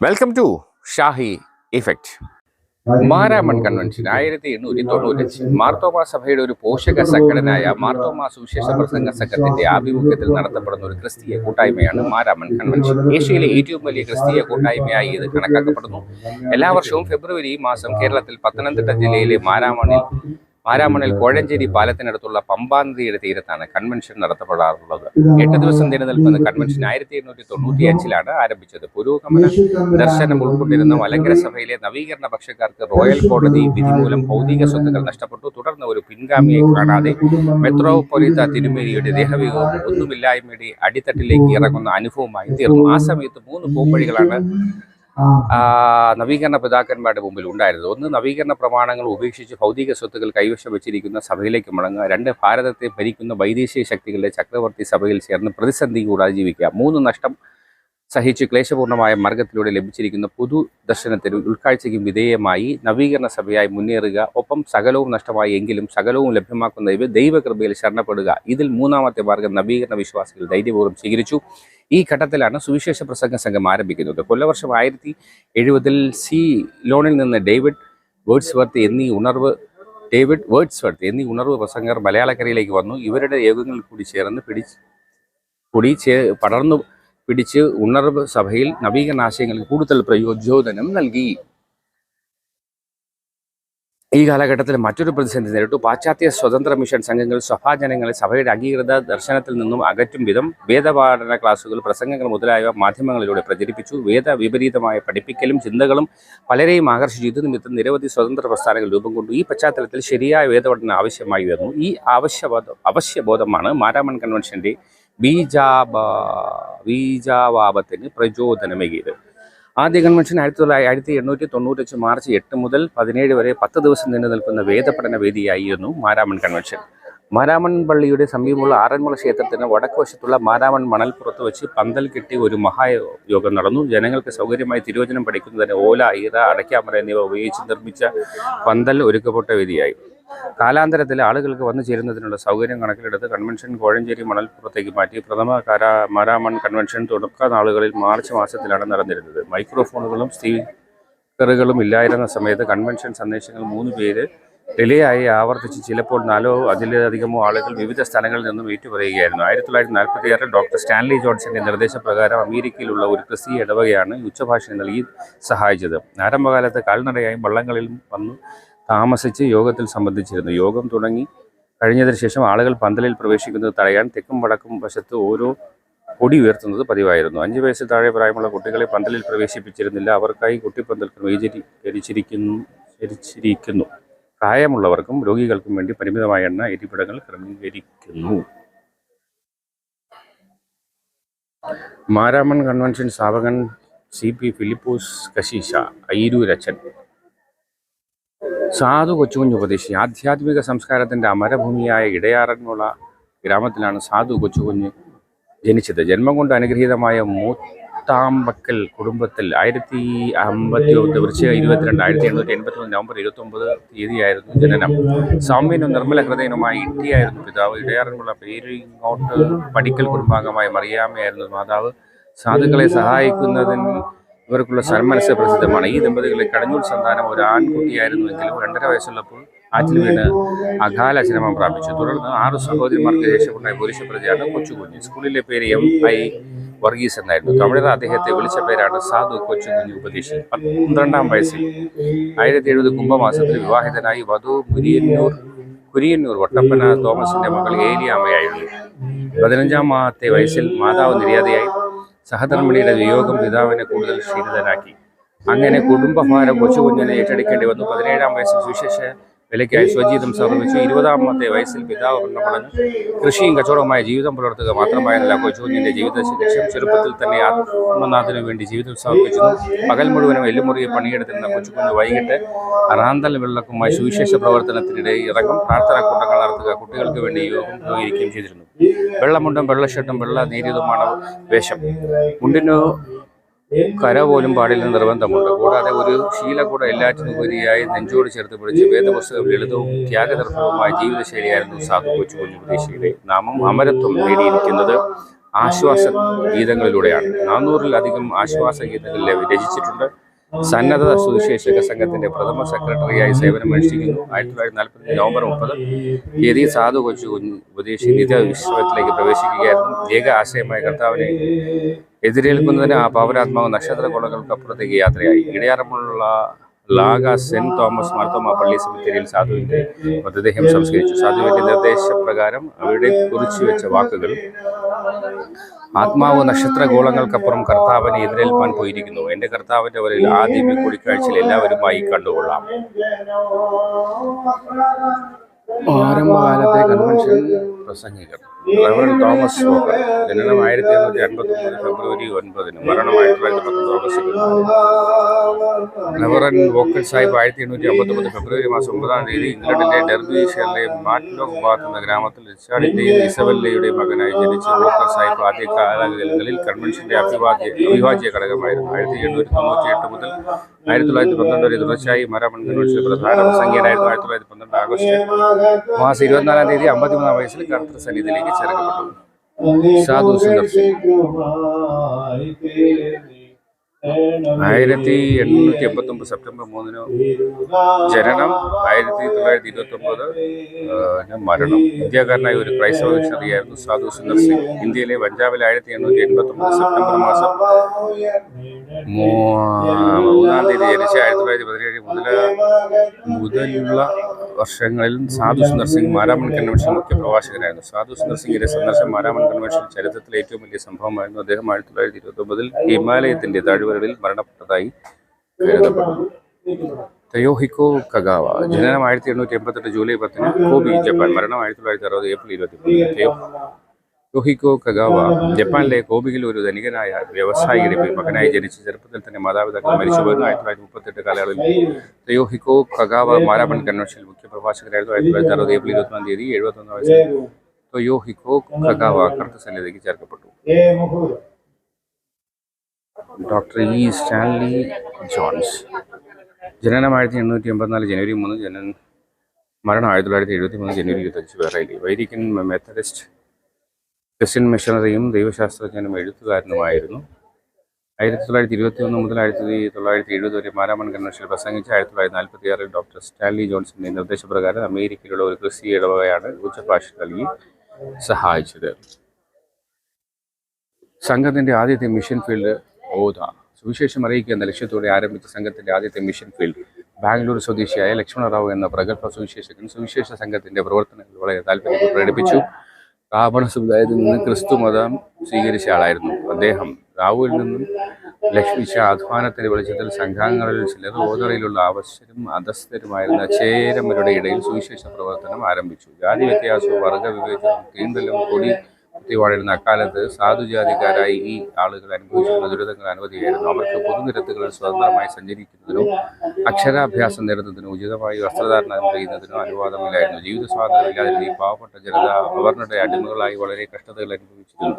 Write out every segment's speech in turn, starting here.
Welcome to Shahi effect Maramon convention ആയിരത്തി എണ്ണൂറ്റി തൊണ്ണൂറ്റഞ്ച്. മാർത്തോമാ സഭയുടെ ഒരു പോഷക സംഘടനയായ മാർത്തോമാ സുവിശേഷ പ്രസംഗ സംഘത്തിന്റെ ആഭിമുഖ്യത്തിൽ നടത്തപ്പെടുന്ന ഒരു ക്രിസ്തീയ കൂട്ടായ്മയാണ് മാരാമൺ കൺവെൻഷൻ ഏഷ്യയിലെ ഏറ്റവും വലിയ ക്രിസ്തീയ കൂട്ടായ്മയായി ഇത് കണക്കാക്കപ്പെടുന്നു. എല്ലാ വർഷവും ഫെബ്രുവരി മാസം കേരളത്തിൽ പത്തനംതിട്ട ജില്ലയിലെ മാരാമണിൽ മാരാമണിൽ കോഴഞ്ചേരി പാലത്തിനടുത്തുള്ള പമ്പാ നദിയുടെ തീരത്താണ് കൺവെൻഷൻ നടത്തപ്പെടാറുള്ളത്. എട്ട് ദിവസം നിലനിൽക്കുന്ന കൺവെൻഷൻ ആയിരത്തി എണ്ണൂറ്റി തൊണ്ണൂറ്റി അഞ്ചിലാണ് ആരംഭിച്ചത് പുരോഗമന ദർശനം ഉൾക്കൊണ്ടിരുന്ന മലങ്കര സഭയിലെ നവീകരണ പക്ഷക്കാർക്ക് റോയൽ കോടതി വിധി മൂലം ഭൗതിക സ്വത്തുക്കൾ നഷ്ടപ്പെട്ടു. തുടർന്ന് ഒരു പിൻഗാമിയെ കാണാതെ മെത്രോപൊലിത്ത തിരുമേനിയുടെ ദേഹവിയോഗം ഒന്നുമില്ലായ്മയുടെ അടിത്തട്ടിലേക്ക് ഇറങ്ങുന്ന അനുഭവമായി തീർന്നു. ആ സമയത്ത് മൂന്ന് പോംവഴികളാണ് നവീകരണ പിതാക്കന്മാരുടെ മുമ്പിൽ ഉണ്ടായിരുന്നത്. ഒന്ന് നവീകരണ പ്രമാണങ്ങൾ ഉപേക്ഷിച്ച് ഭൗതിക സ്വത്തുക്കൾ കൈവശം വെച്ചിരിക്കുന്ന സഭയിലേക്ക് മടങ്ങുക. രണ്ട് ഭാരതത്തെ ഭരിക്കുന്ന വൈദേശിക ശക്തികളുടെ ചക്രവർത്തി സഭയിൽ ചേർന്ന് പ്രതിസന്ധി കൂടാതെ ജീവിക്കുക. മൂന്ന് നഷ്ടം സഹിച്ച് ക്ലേശപൂർണമായ മാർഗത്തിലൂടെ ലഭിച്ചിരിക്കുന്ന പുതു ദർശനത്തിനും ഉൾക്കാഴ്ചയ്ക്കും വിധേയമായി നവീകരണ സഭയായി മുന്നേറുക ഒപ്പം സകലവും നഷ്ടമായി എങ്കിലും സകലവും ലഭ്യമാക്കുന്ന ഇവ ദൈവകൃപയിൽ ശരണപ്പെടുക. ഇതിൽ മൂന്നാമത്തെ മാർഗം നവീകരണ വിശ്വാസികൾ ധൈര്യപൂർവം സ്വീകരിച്ചു. ഈ ഘട്ടത്തിലാണ് സുവിശേഷ പ്രസംഗ സംഘം ആരംഭിക്കുന്നത്. കൊല്ലവർഷം ആയിരത്തി എഴുപതിൽ സി ലോണിൽ നിന്ന് ഡേവിഡ് വേർഡ്സ്വർത്ത് എന്നീ ഉണർവ് ഡേവിഡ് വേർഡ്സ്വർത്ത് എന്നീ ഉണർവ് പ്രസംഗർ മലയാളക്കരയിലേക്ക് വന്നു. ഇവരുടെ യോഗങ്ങളിൽ കൂടി ചേർന്ന് പിടിച്ച് കൂടി ചേ പടർന്നു പിടിച്ച് ഉണർവ് സഭയിൽ നവീകരണ ആശയങ്ങൾക്ക് കൂടുതൽ പ്രയോജനം നൽകി. ഈ കാലഘട്ടത്തിൽ മറ്റൊരു പ്രതിസന്ധി നേരിട്ടു. പാശ്ചാത്യ സ്വതന്ത്ര മിഷൻ സംഘങ്ങൾ സഭാജനങ്ങളെ സഭയുടെ അംഗീകൃത ദർശനത്തിൽ നിന്നും അകറ്റും വിധം വേദപാഠന ക്ലാസുകൾ പ്രസംഗങ്ങൾ മുതലായവ മാധ്യമങ്ങളിലൂടെ പ്രചരിപ്പിച്ചു. വേദ വിപരീതമായ പഠിപ്പിക്കലും ചിന്തകളും പലരെയും ആകർഷിച്ചു. ഇത് നിമിത്തം നിരവധി സ്വതന്ത്ര പ്രസ്ഥാനങ്ങൾ രൂപം കൊണ്ടു. ഈ പശ്ചാത്തലത്തിൽ ശരിയായ വേദപഠനം ആവശ്യമായി വന്നു. ഈ ആവശ്യബോധം അവശ്യബോധമാണ് മാരാമൺ കൺവെൻഷന്റെ ബീജാബ ബീജാവാപത്തിന് പ്രചോദനമേകിയത്. ആദ്യ കൺവെൻഷൻ ആയിരത്തി തൊള്ളായിരത്തി ആയിരത്തി എണ്ണൂറ്റി തൊണ്ണൂറ്റഞ്ച് മാർച്ച് എട്ട് മുതൽ പതിനേഴ് വരെ പത്ത് ദിവസം നീണ്ടു നിൽക്കുന്ന വേദപഠന വേദിയായിരുന്നു മാരാമൺ കൺവെൻഷൻ മാരാമൺ പള്ളിയുടെ സമീപമുള്ള ആറന്മുള ക്ഷേത്രത്തിന് വടക്കുവശത്തുള്ള മാരാമൺ മണൽപ്പുറത്ത് വെച്ച് പന്തൽ കെട്ടി ഒരു മഹായോഗം നടന്നു. ജനങ്ങൾക്ക് സൗകര്യമായി തിരുവചനം പഠിക്കുന്നതിന് ഓല ഈറ അടയ്ക്കാമര എന്നിവ ഉപയോഗിച്ച് നിർമ്മിച്ച പന്തൽ ഒരുക്കപ്പെട്ട വേദിയായി. കാലാന്തരത്തിൽ ആളുകൾക്ക് വന്നു ചേരുന്നതിനുള്ള സൗകര്യം കണക്കിലെടുത്ത് കൺവെൻഷൻ കോഴഞ്ചേരി മണൽപ്പുറത്തേക്ക് മാറ്റി പ്രഥമ കാരാ മരാമൺ കൺവെൻഷൻ തുടക്ക നാളുകളിൽ മാർച്ച് മാസത്തിലാണ് നടന്നിരുന്നത്. മൈക്രോഫോണുകളും സ്പീക്കറുകളും ഇല്ലായിരുന്ന സമയത്ത് കൺവെൻഷൻ സന്ദേശങ്ങൾ മൂന്ന് പേര് റിലേയായി ആവർത്തിച്ച് ചിലപ്പോൾ നാലോ അതിലധികമോ ആളുകൾ വിവിധ സ്ഥലങ്ങളിൽ നിന്നും ഏറ്റുപറയുകയായിരുന്നു. ആയിരത്തി തൊള്ളായിരത്തി നാൽപ്പത്തി ആറിൽ ഡോക്ടർ സ്റ്റാൻലി ജോൺസന്റെ നിർദ്ദേശപ്രകാരം അമേരിക്കയിലുള്ള ഒരു ക്രിസ്തീയ ഇടവകയാണ് ഉച്ചഭാഷ നൽകി സഹായിച്ചത്. ആരംഭകാലത്ത് കാൽനടയായും വള്ളങ്ങളിലും വന്നു താമസിച്ച് യോഗത്തിൽ സംബന്ധിച്ചിരുന്നു. യോഗം തുടങ്ങി കഴിഞ്ഞതിന് ശേഷം ആളുകൾ പന്തലിൽ പ്രവേശിക്കുന്നത് തടയാൻ തെക്കും വടക്കും വശത്ത് ഓരോ കൊടി ഉയർത്തുന്നത് പതിവായിരുന്നു. അഞ്ച് വയസ്സിൽ താഴെ പ്രായമുള്ള കുട്ടികളെ പന്തലിൽ പ്രവേശിപ്പിച്ചിരുന്നില്ല. അവർക്കായി കുട്ടിപ്പന്തൽ ക്രമീകരിച്ചിരിക്കുന്നു ധരിച്ചിരിക്കുന്നു പ്രായമുള്ളവർക്കും രോഗികൾക്കും വേണ്ടി പരിമിതമായ എണ്ണ ഇരിപ്പിടങ്ങൾ ക്രമീകരിക്കുന്നു. മാരാമൺ കൺവെൻഷൻ സ്ഥാപകൻ സി പി ഫിലിപ്പോസ് കശീശ അയ്യൂരച്ചൻ സാധു കൊച്ചുകുഞ്ഞ് ഉപദേശി. ആധ്യാത്മിക സംസ്കാരത്തിന്റെ അമരഭൂമിയായ ഇടയാറന്മുള ഗ്രാമത്തിലാണ് സാധു കൊച്ചുകുഞ്ഞ് ജനിച്ചത്. ജന്മം കൊണ്ട് അനുഗ്രഹീതമായ മൂത്താമ്പക്കൽ കുടുംബത്തിൽ ആയിരത്തി അമ്പത്തി ഒന്ന് വൃശ്ചിക ഇരുപത്തിരണ്ട് ആയിരത്തി എണ്ണൂറ്റി എൺപത്തി ഒന്ന് നവംബർ ഇരുപത്തി ഒമ്പത് തീയതിയായിരുന്നു ജനനം. സൗമ്യനും നിർമ്മല ഹൃദയനുമായ ഇട്ടിയായിരുന്നു പിതാവ്. ഇടയാറന്മുള പേരിങ്ങോട്ട് പടിക്കൽ കുടുംബാംഗമായ മറിയാമ്മയായിരുന്നു മാതാവ്. സാധുക്കളെ സഹായിക്കുന്നതിന് ഇവർക്കുള്ള സന്മനസ് പ്രസിദ്ധമാണ്. ഈ ദമ്പതികളെ കടഞ്ഞൂർ സന്താനം ഒരു ആൺകുട്ടിയായിരുന്നുവെങ്കിലും രണ്ടര വയസ്സുള്ളപ്പോൾ ആറ്റിൽ വീണ് അകാല ചരമം പ്രാപിച്ചു. തുടർന്ന് ആറ് സഹോദരിമാർക്ക് ശേഷമുണ്ടായ പുരുഷ പ്രതിയാണ് കൊച്ചുകുഞ്ഞ്. സ്കൂളിലെ പേര് എം ഐ വർഗീസ് എന്നായിരുന്നു. തമിഴർ അദ്ദേഹത്തെ വിളിച്ച പേരാണ് സാധു കൊച്ചുകുഞ്ഞ് ഉപദേശി പന്ത്രണ്ടാം വയസ്സിൽ ആയിരത്തി എഴുപത് കുംഭമാസത്തിൽ വിവാഹിതനായി വധു മുരിയന്നൂർ കുരിയന്നൂർ വട്ടപ്പന തോമസിന്റെ മകൾ ഏലിയാമ്മയായിരുന്നു. പതിനഞ്ചാമത്തെ വയസ്സിൽ മാതാവ് നിര്യാതയായി സഹധർമ്മിണിയുടെ വിയോഗം പിതാവിനെ കൂടുതൽ ക്ഷീണിതനാക്കി. അങ്ങനെ കുടുംബഭാരം കൊച്ചുകുഞ്ഞിനെ ഏറ്റെടുക്കേണ്ടി വന്നു. പതിനേഴാം വയസ്സിൽ സുവിശേഷ വിലയ്ക്കായി സ്വജീവിതം സമർപ്പിച്ചു ഇരുപതാമത്തെ വയസ്സിൽ പിതാവ് മരണമടഞ്ഞു കൃഷിയും കച്ചവടവുമായ ജീവിതം പുലർത്തുക മാത്രമായിരുന്നില്ല കൊച്ചുകുഞ്ഞിന്റെ ജീവിത ലക്ഷ്യം ചെറുപ്പത്തിൽ തന്നെ ആത്മനാഥിനു വേണ്ടി ജീവിതം സമർപ്പിച്ചു പകൽ മുഴുവനും എല്ലുമുറിയെ പണിയെടുത്തിരുന്ന കൊച്ചുകുഞ്ഞ് വൈകിട്ട് റാന്തൽ വെള്ളക്കുമായി സുവിശേഷ പ്രവർത്തനത്തിനിടെ ഇറങ്ങും. പ്രാർത്ഥനാ കൂട്ടങ്ങൾ നടത്തുക. കുട്ടികൾക്ക് വേണ്ടി യോഗം പ്രയോഗിക്കുകയും ചെയ്തിരുന്നു. വെള്ളമുണ്ടും വെള്ളഷർട്ടും വെള്ള നേരിയതുമാണ് വേഷം. മുണ്ടിനു കര പോലും പാടില്ല നിർബന്ധമുണ്ട്. കൂടാതെ ഒരു ശീല കൂടെ എല്ലാറ്റിനും ഉപരിയായി നെഞ്ചോട് ചേർത്ത് പിടിച്ച് വേദപുസ്തകം ലളിതവും ത്യാഗതർപ്പവുമായ ജീവിതശൈലിയായിരുന്നു സാധു കൊച്ചു കുഞ്ഞു പ്രതീക്ഷയിലെ നാമം. അമരത്വം നേടിയിരിക്കുന്നത് ആശ്വാസ ഗീതങ്ങളിലൂടെയാണ്. നാനൂറിലധികം ആശ്വാസ ഗീതങ്ങളിലെ രചിച്ചിട്ടുണ്ട്. സന്നദ്ധ സുവിശേഷക സംഘത്തിന്റെ പ്രഥമ സെക്രട്ടറിയായി സേവനമനുഷ്ഠിക്കുന്നു. ആയിരത്തി തൊള്ളായിരത്തി നാൽപ്പത്തി നവംബർ മുപ്പത് തീയതി സാധു കൊച്ചു കുഞ്ഞ് ഉപദേശി നിത്യ വിശ്വത്തിലേക്ക് പ്രവേശിക്കുകയായിരുന്നു. ഏക ആശയമായ കർത്താവിനെ എതിരേൽക്കുന്നതിന് ആ പൗരാത്മാവ് നക്ഷത്ര കുളങ്ങൾക്കപ്പുറത്തേക്ക് യാത്രയായി. ഇടയാറമുള്ള ലാഗ സെന്റ് തോമസ് മാർത്തോമ പള്ളി സെമിത്തേരിയിൽ സാധുവിന്റെ മൃതദേഹം സംസ്കരിച്ചു സാധുവിന്റെ നിർദ്ദേശപ്രകാരം അവിടെ കുറിച്ചു വെച്ച വാക്കുകൾ. ആത്മാവ് നക്ഷത്ര ഗോളങ്ങൾക്കപ്പുറം കർത്താവിനെ എതിരേൽപ്പാൻ പോയിരിക്കുന്നു. എന്റെ കർത്താവിന്റെ വരയിൽ ആദ്യം ഈ കൂടിക്കാഴ്ചയിൽ എല്ലാവരുമായി കണ്ടുകൊള്ളാം. ആരംഭകാലത്തെ കൺവെൻഷൻ പ്രസംഗികർ റവറൻ തോമസ് ഫോക്കർ ജനനം ആയിരത്തി എണ്ണൂറ്റി അൻപത്തി ഒമ്പത് ഫെബ്രുവരി ഒൻപതിന് മരണം ആയിരത്തി തൊള്ളായിരത്തി പത്തൊമ്പത് റവറൻ വോക്കൽ സാഹിബ് ആയിരത്തി എണ്ണൂറ്റി അമ്പത്തൊമ്പത് ഫെബ്രുവരി മാസം ഒമ്പതാം തീയതി ഇംഗ്ലണ്ടിലെ ഡെർബിഷറിലെ മാറ്റ്ലോക്ക് ബാത്ത് എന്ന ഗ്രാമത്തിൽ റിച്ചാർഡിന്റെയും ഇസബല്ലയുടെയും മകനായി ജനിച്ച വോക്കൽ സാഹിബ് ആദ്യ കാലങ്ങളിൽ കൺവെൻഷന്റെ അഭിവാദ്യ അവിഭാജ്യ ഘടകമായിരുന്നു. ആയിരത്തി എണ്ണൂറ്റി തൊണ്ണൂറ്റി എട്ട് മുതൽ ആയിരത്തി തൊള്ളായിരത്തി പന്ത്രണ്ട് വരെ തുടർച്ചയായി മരാമൺ കൺവെൻഷൻ പ്രധാന പ്രസംഗിയനായിരുന്നു. ആയിരത്തി തൊള്ളായിരത്തി പന്ത്രണ്ട് ആഗസ്റ്റ് മാസം ഇരുപത്തിനാലാം തീയതി അമ്പത്തിമൂന്നാം വയസ്സിൽ കർത്തൃ സന്നിധിയിലേക്ക് ചേർക്കപ്പെട്ടു. സാധു സുന്ദർ സിംഗ് ആയിരത്തി എണ്ണൂറ്റി എൺപത്തി ഒമ്പത് സെപ്റ്റംബർ മൂന്നിന് ജനനം ആയിരത്തി തൊള്ളായിരത്തി ഇരുപത്തി ഒമ്പത് മരണം. ഇന്ത്യക്കാരനായ ഒരു ക്രൈസ്തവ മിഷണറിയായിരുന്നു സാധു സുന്ദർ സിംഗ്. ഇന്ത്യയിലെ പഞ്ചാബിലെ ആയിരത്തി എണ്ണൂറ്റി എൺപത്തി ഒമ്പത് സെപ്റ്റംബർ മാസം മൂന്നാം തീയതി ജനിച്ച ആയിരത്തി തൊള്ളായിരത്തി പതിനേഴ് മുതൽ മുതലുള്ള വർഷങ്ങളിൽ സാധു സുന്ദർ സിംഗ് മാരാമൺ കൺവെൻഷൻ മുഖ്യ പ്രഭാഷകനായിരുന്നു. സാധു സുന്ദർ സിംഗിന്റെ സന്ദർശനം മാരാമൺ കൺവെൻഷൻ ചരിത്രത്തിലെ ഏറ്റവും വലിയ സംഭവമായിരുന്നു. അദ്ദേഹം ആയിരത്തി തൊള്ളായിരത്തി ഇരുപത്തി ഒമ്പതിൽ ഹിമാലയത്തിന്റെ താഴ്വരകളിൽ മരണപ്പെട്ടതായി കരുതപ്പെടുന്നു. തയോഹിക്കോ കഗാവ ജനനം ആയിരത്തി എണ്ണൂറ്റി എൺപത്തെട്ട് ജൂലൈ പത്തിന് കോബി ജപ്പാൻ. മരണം ആയിരത്തി തൊള്ളായിരത്തി അറുപത് ഏപ്രിൽ ഇരുപത്തി മൂന്ന് തയോ യോഹിക്കോ കഗാവ ജപ്പാനിലെ കോബിയിൽ ഒരു ധനികനായ വ്യവസായിയുടെ മകനായി ജനിച്ച ചെറുപ്പത്തിൽ തന്നെ മാതാപിതാക്കൾ മരിച്ചുപോയിരുന്നു ആയിരത്തി തൊള്ളായിരത്തി മുപ്പത്തെട്ട് കാലയളവിൽ തയോഹിക്കോ കഗാവ മാരാമൺ കൺവെൻഷനിൽ മുഖ്യ ആയിരത്തി തൊള്ളായിരത്തി അറുപത് ഏപ്രിൽ ഇരുപത്തൊന്നാം തീയതി എഴുപത്തൊന്ന് വയസ്സിൽ തൊയോഹിക്കോ കഗാവ കർത്തസന്നിധിക്ക് ചേർക്കപ്പെട്ടു. Doctor E Stanley Jones. ജനനം ആയിരത്തി എണ്ണൂറ്റി എൺപത്തിനാല് ജനുവരി മൂന്ന് ജനൻ മരണം ആയിരത്തി തൊള്ളായിരത്തി എഴുപത്തി മൂന്ന് ജനുവരി ഇരുപത്തഞ്ച് വേറെയിലെ വൈദികൻ മെത്തഡിസ്റ്റ് ക്രിസ്ത്യൻ മിഷണറിയും ദൈവശാസ്ത്രജ്ഞനും എഴുത്തുകാരനുമായിരുന്നു. ആയിരത്തി തൊള്ളായിരത്തി ഇരുപത്തി ഒന്ന് മുതൽ ആയിരത്തി തൊള്ളായിരത്തി എഴുപത് വരെ മാരാമൺ കൺവെൻഷനിൽ പ്രസംഗിച്ച ആയിരത്തി തൊള്ളായിരത്തി നാൽപ്പത്തി ആറിൽ ഡോക്ടർ സ്റ്റാൻലി ജോൺസന്റെ നിർദ്ദേശപ്രകാരം അമേരിക്കയിലുള്ള ഒരു ക്രിസ്തി ഇടവകയാണ് ഉച്ചഭാഷ നൽകി സഹായിച്ചത്. സംഘത്തിന്റെ ആദ്യത്തെ മിഷൻ ഫീൽഡ് ഓത സുവിശേഷം അറിയിക്കുക എന്ന ലക്ഷ്യത്തോടെ ആരംഭിച്ച സംഘത്തിന്റെ ആദ്യത്തെ മിഷൻ ഫീൽഡ് ബാംഗ്ലൂർ സ്വദേശിയായ ലക്ഷ്മണറാവു എന്ന പ്രഗത്ഭ സുവിശേഷകൻ സുവിശേഷ സംഘത്തിന്റെ പ്രവർത്തനങ്ങൾ വളരെ താല്പര്യം പ്രകടിപ്പിച്ചു. റാവണ സമുദായത്തിൽ നിന്ന് ക്രിസ്തു മതം സ്വീകരിച്ച ആളായിരുന്നു. അദ്ദേഹം റാവുവിൽ നിന്നും ലക്ഷ്മിച്ച അധ്വാനത്തിന്റെ വെളിച്ചത്തിൽ സംഘാംഗങ്ങളിൽ ചിലർ ഓതറയിലുള്ള അവശരും അധസ്ഥരുമായിരുന്ന ചേരമരുടെ ഇടയിൽ സുവിശേഷ പ്രവർത്തനം ആരംഭിച്ചു. ജാതി വ്യത്യാസവും വർഗ വിവേചനവും തീണ്ടലും കൊടി കുത്തിവാഴുന്ന അക്കാലത്ത് സാധുജാതിക്കാരായി ഈ ആളുകൾ അനുഭവിച്ചിരുന്ന ദുരിതങ്ങൾ അനവധിയായിരുന്നു അവർക്ക് പൊതുനിരത്തുകളിൽ സ്വതന്ത്രമായി സഞ്ചരിക്കുന്നതിനോ അക്ഷരാഭ്യാസം നേടുന്നതിനോ ഉചിതമായി വസ്ത്രധാരണം ചെയ്യുന്നതിനോ അനുവാദമില്ലായിരുന്നു. ജീവിത സ്വാതന്ത്ര്യമില്ലാതിരുന്ന ഈ പാവപ്പെട്ട ജനത അവരുടെ അടിമകളായി വളരെ കഷ്ടതകൾ അനുഭവിച്ചിരുന്നു.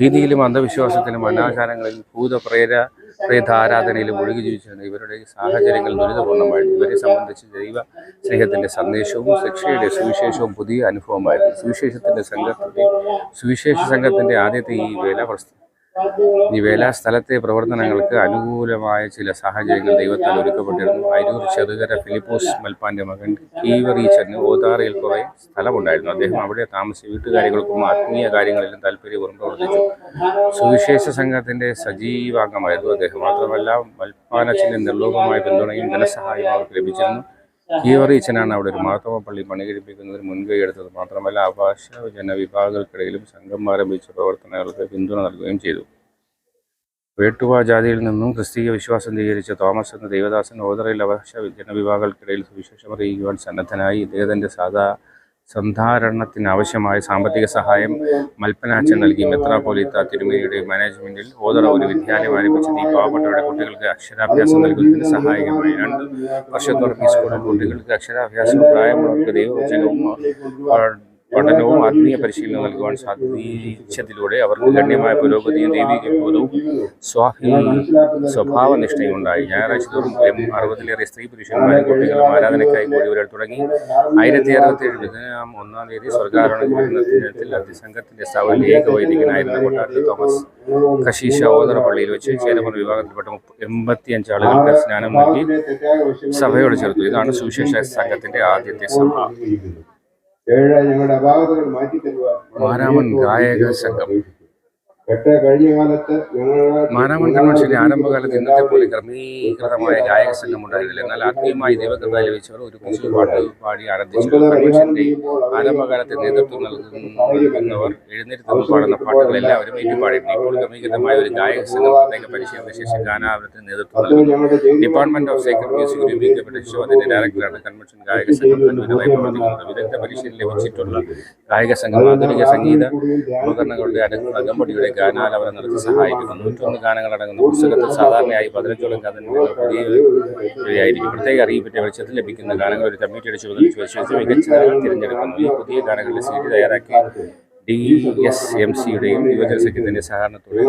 ഭീതിയിലും അന്ധവിശ്വാസത്തിലും അനാചാരങ്ങളിൽ ഭൂതപ്രേര പ്രേതാരാധനയിലും ഒഴുകി ജീവിച്ചിരുന്ന ഇവരുടെ സാഹചര്യങ്ങൾ ദുരിതപൂർണമായിരുന്നു ഇവരെ സംബന്ധിച്ച് ദൈവ സ്നേഹത്തിന്റെ സന്ദേശവും ശിക്ഷയുടെ സുവിശേഷവും പുതിയ അനുഭവമായിരുന്നു. സുവിശേഷത്തിന്റെ സംഘത്തിന്റെ സുവിശേഷ സംഘത്തിന്റെ ആദ്യത്തെ ഈ വേല ഈ സ്ഥലത്തെ പ്രവർത്തനങ്ങൾക്ക് അനുകൂലമായ ചില സാഹചര്യങ്ങൾ ദൈവത്താൽ ഒരുക്കപ്പെട്ടിരുന്നു. അരൂർ ചെറുകര ഫിലിപ്പോസ് മൽപ്പാന്റെ മകൻ കീവറീച്ചന് ഓതാറയിൽ കുറെ സ്ഥലമുണ്ടായിരുന്നു. അദ്ദേഹം അവിടെ താമസിച്ച് വീട്ടുകാര്യങ്ങൾക്കും ആത്മീയ കാര്യങ്ങളിലും താല്പര്യപൂർവം പ്രവർത്തിച്ചു. സുവിശേഷ സംഘത്തിന്റെ സജീവാംഗമായിരുന്നു അദ്ദേഹം. മാത്രമല്ല മൽപ്പാനച്ചിന്റെ നിർലോഭമായ പിന്തുണയും ധനസഹായവും അവർക്ക് ലഭിച്ചിരുന്നു. കീവറീച്ചനാണ് അവിടെ ഒരു മാർത്തോമ പള്ളി പണികഴിപ്പിക്കുന്നതിന് മുൻകൈ എടുത്തത്. മാത്രമല്ല ആഭാഷ ജനവിഭാഗങ്ങൾക്കിടയിലും സംഘം ആരംഭിച്ച പ്രവർത്തനങ്ങൾക്ക് പിന്തുണ നൽകുകയും ചെയ്തു. വേട്ടുവ ജാതിയിൽ നിന്നും ക്രിസ്തീയ വിശ്വാസം സ്വീകരിച്ച തോമസ് എന്ന ദേവദാസൻ ഓതറയിൽ അവകാശ ജനവിഭാഗങ്ങൾക്കിടയിൽ സുവിശേഷം അറിയിക്കുവാൻ സന്നദ്ധനായി ഇദ്ദേഹത്തിന്റെ സാധാ സന്ധാരണത്തിന് ആവശ്യമായ സാമ്പത്തിക സഹായം മൽപ്പനാച്ചൻ നൽകി. മെത്രാപോലിത്ത തിരുമേനിയുടെ മാനേജ്മെന്റിൽ ഓതറ ഒരു വിദ്യാലയം ആരംഭിച്ചത് ഈ പാവപ്പെട്ടവരുടെ കുട്ടികൾക്ക് അക്ഷരാഭ്യാസം നൽകുന്നതിന് സഹായകമായി രണ്ട് വർഷത്തോളം ഈ സ്കൂളിൽ കുട്ടികൾക്ക് അക്ഷരാഭ്യാസവും പ്രായമുള്ളവർക്ക് ദൈവവചനവും പഠനവും ആത്മീയ പരിശീലനം നൽകുവാൻ സാധിച്ചതിലൂടെ അവർക്ക് ഗണ്യമായ പുരോഗതിയും ദൈവിക ബോധവും സ്വാഭിമാന സ്വഭാവനിഷ്ഠയും ഉണ്ടായി ഞായറാഴ്ച തോറും അറുപതിലേറെ സ്ത്രീ പുരുഷന്മാരും കുട്ടികളും ആരാധനയ്ക്കായി കൂടി വരാൻ തുടങ്ങി. ആയിരത്തി അറുപത്തി ഏഴ് ബുധനാം ഒന്നാം തീയതി സ്വർഗാരോഹണ ദിനത്തിൽ അതിസംഘത്തിന്റെ സ്ഥാപനം ഏക വൈദികനായിരുന്ന കൊട്ടാരത്തിൽ തോമസ് കശീശ ഓതറ പള്ളിയിൽ വെച്ച് ചേരമൺ വിഭാഗത്തിൽപ്പെട്ട എൺപത്തി എൺപത്തിയഞ്ച് ആളുകൾക്ക് സ്നാനം നൽകി സഭയോട് ചേർത്തു. ഇതാണ് സുവിശേഷ സംഘത്തിന്റെ ആദ്യത്തെ സഭ. ഏഴ് ഞങ്ങളുടെ അപാകതകൾ മാറ്റി തരുവാൻ വാരാമൻ ഗായക സംഘം. എട്ട് കഴിഞ്ഞ കാലത്ത് ഞങ്ങളുടെ മാരാമൺ കൺവെൻഷന്റെ ആരംഭകാലത്ത് ഇന്നത്തെ പോലെ ക്രമീകൃതമായ ഗായക സംഘം ഉണ്ടായിരുന്നില്ല. എന്നാൽ ആത്മീയമായി ദൈവകൃത ലഭിച്ചവർ ഒരു പുതിയ പാട്ട് പാടി ആരംഭിച്ചു കൺവെൻഷന്റെ ആരംഭകാലത്ത് നേതൃത്വം നൽകുന്നവർ എഴുന്നേറ്റ് പാടുന്ന പാട്ടുകൾ എല്ലാവരും ഏറ്റുപാടിയിരുന്നു. ഇപ്പോൾ ക്രമീകൃതമായ ഒരു ഗായക സംഘം പ്രത്യേക പരിശീലന ശേഷം ഗാനാവൃത്തിന് നേതൃത്വം നൽകുന്നു ഡിപ്പാർട്ട്മെന്റ് ഓഫ് സൈക്കിൾ മ്യൂസിക് രൂപീകരിക്കപ്പെട്ട ശിശു അതിന്റെ ഡയറക്ടറാണ് കൺവെൻഷൻ ഗായക സംഘം പ്രവർത്തിക്കുന്നത് വിദഗ്ധ പരിശീലനം ലഭിച്ചിട്ടുള്ള ഗായക സംഘം ആധുനിക സംഗീത ഉപകരണങ്ങളുടെ അട- അകമ്പടിയുടെ അവരെ നടത്തി സഹായിക്കുന്നു. നൂറ്റൊന്ന് ഗാനങ്ങൾ അടങ്ങുന്ന പുസ്തകത്തിൽ സാധാരണയായി പതിനഞ്ചോളം ഗാനങ്ങൾ പുതിയവയായിരിക്കും പ്രത്യേക അറിയിപ്പിന്റെ വെളിച്ചത്തിൽ ലഭിക്കുന്ന ഗാനങ്ങൾ ഒരു കമ്മിറ്റിയുടെ ചുമതല പരിശോധിച്ച് മികച്ച തിരഞ്ഞെടുക്കുന്നു. ഈ പുതിയ ഗാനങ്ങളുടെ സീഡി തയ്യാറാക്കി ഡി എസ് എം സിയുടെയും യുവജന സഖ്യത്തിന്റെ സഹകരണത്തോടെ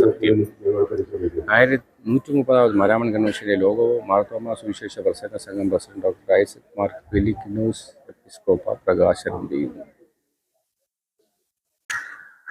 സത്യം. ആയിരത്തി നൂറ്റി മുപ്പതാമത് മരാമൺ കൺവെൻഷനിലെ ലോകവും മാർത്തോമ സുവിശേഷ പ്രസംഗ സംഘം പ്രസിഡന്റ് ഡോക്ടർ ഐസക് മാർക്ക് വെലിക്കിനോസ് എപ്പിസ്കോപ്പ പ്രകാശനം ചെയ്യുന്നു.